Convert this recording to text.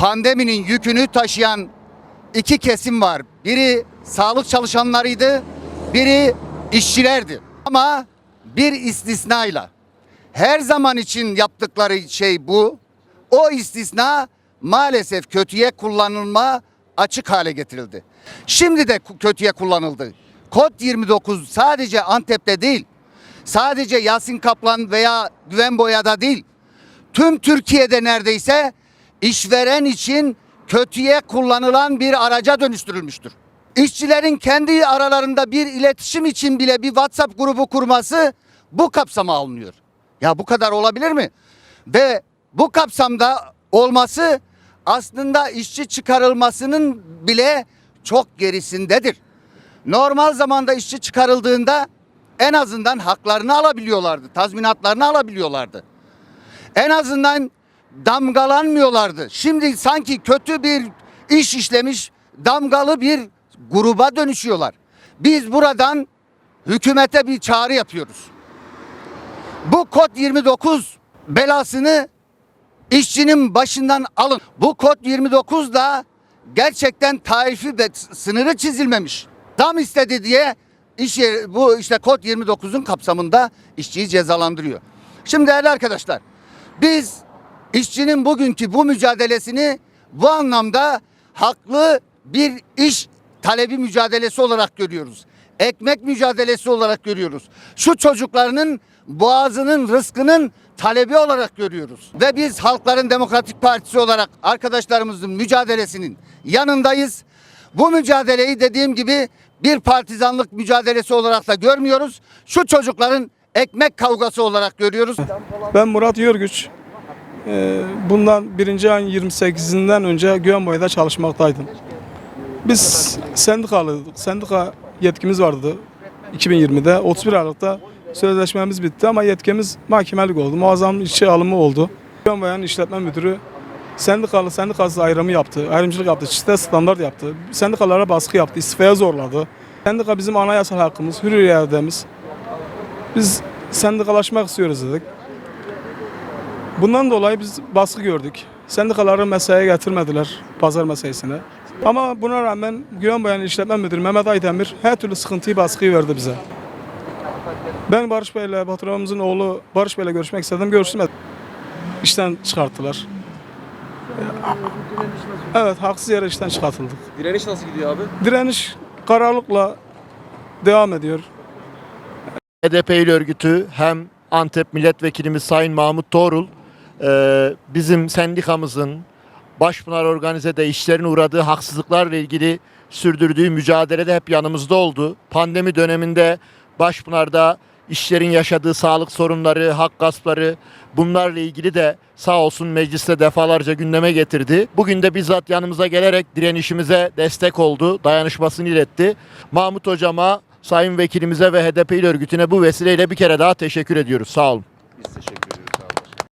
pandeminin yükünü taşıyan iki kesim var. Biri sağlık çalışanlarıydı, biri işçilerdi. Ama bir istisnayla her zaman için yaptıkları şey bu. O istisna maalesef kötüye kullanılma açık hale getirildi. Şimdi de kötüye kullanıldı. Kod 29 sadece Antep'te değil, sadece Yasin Kaplan veya Güven Boya'da değil, tüm Türkiye'de neredeyse işveren için kötüye kullanılan bir araca dönüştürülmüştür. İşçilerin kendi aralarında bir iletişim için bile bir WhatsApp grubu kurması bu kapsama alınıyor. Ya bu kadar olabilir mi? Ve bu kapsamda olması aslında işçi çıkarılmasının bile çok gerisindedir. Normal zamanda işçi çıkarıldığında en azından haklarını alabiliyorlardı, tazminatlarını alabiliyorlardı en azından damgalanmıyorlardı. Şimdi sanki kötü bir iş işlemiş damgalı bir gruba dönüşüyorlar. Biz buradan hükümete bir çağrı yapıyoruz. Bu kod 29 belasını işçinin başından alın. Bu kod 29 da gerçekten tarifi ve sınırı çizilmemiş. Zam istedi diye iş yeri, bu işte kod 29'un kapsamında işçiyi cezalandırıyor. Şimdi değerli arkadaşlar biz işçinin bugünkü bu mücadelesini bu anlamda haklı bir iş talebi mücadelesi olarak görüyoruz. Ekmek mücadelesi olarak görüyoruz. Şu çocuklarının boğazının rızkının talebi olarak görüyoruz. Ve biz Halkların Demokratik Partisi olarak arkadaşlarımızın mücadelesinin yanındayız. Bu mücadeleyi dediğim gibi bir partizanlık mücadelesi olarak da görmüyoruz. Şu çocukların ekmek kavgası olarak görüyoruz. Ben Murat Yörgüç. Ee, Bundan birinci ayın 28'inden önce Güvenboya'da çalışmaktaydım. Biz sendikalıydık. Sendika yetkimiz vardı 2020'de. 31 Aralık'ta sözleşmemiz bitti ama yetkimiz mahkemelik oldu. Muazzam işçi alımı oldu. Güvenboya'nın işletme müdürü sendikalı sendikasız ayrımı yaptı. Ayrımcılık yaptı. Çifte standart yaptı. Sendikalara baskı yaptı. istifaya zorladı. Sendika bizim anayasal hakkımız, hür irademiz. Biz sendikalaşmak istiyoruz dedik. Bundan dolayı biz baskı gördük. Sendikaları mesaiye getirmediler pazar mesaisine. Ama buna rağmen Güven Bayan İşletme Müdürü Mehmet Aydemir her türlü sıkıntıyı baskıyı verdi bize. Ben Barış Bey'le, patronumuzun oğlu Barış Bey'le görüşmek istedim. Görüştüm. İşten çıkarttılar. Evet, haksız yere işten çıkartıldık. Direniş nasıl gidiyor abi? Direniş kararlılıkla devam ediyor. HDP il örgütü hem Antep milletvekilimiz Sayın Mahmut Doğrul e, bizim sendikamızın Başpınar Organize'de işlerin uğradığı haksızlıklarla ilgili sürdürdüğü mücadelede hep yanımızda oldu. Pandemi döneminde Başpınar'da işlerin yaşadığı sağlık sorunları, hak gaspları bunlarla ilgili de sağ olsun mecliste defalarca gündeme getirdi. Bugün de bizzat yanımıza gelerek direnişimize destek oldu, dayanışmasını iletti. Mahmut hocama, sayın vekilimize ve HDP il örgütüne bu vesileyle bir kere daha teşekkür ediyoruz. Sağ olun. Biz teşekkür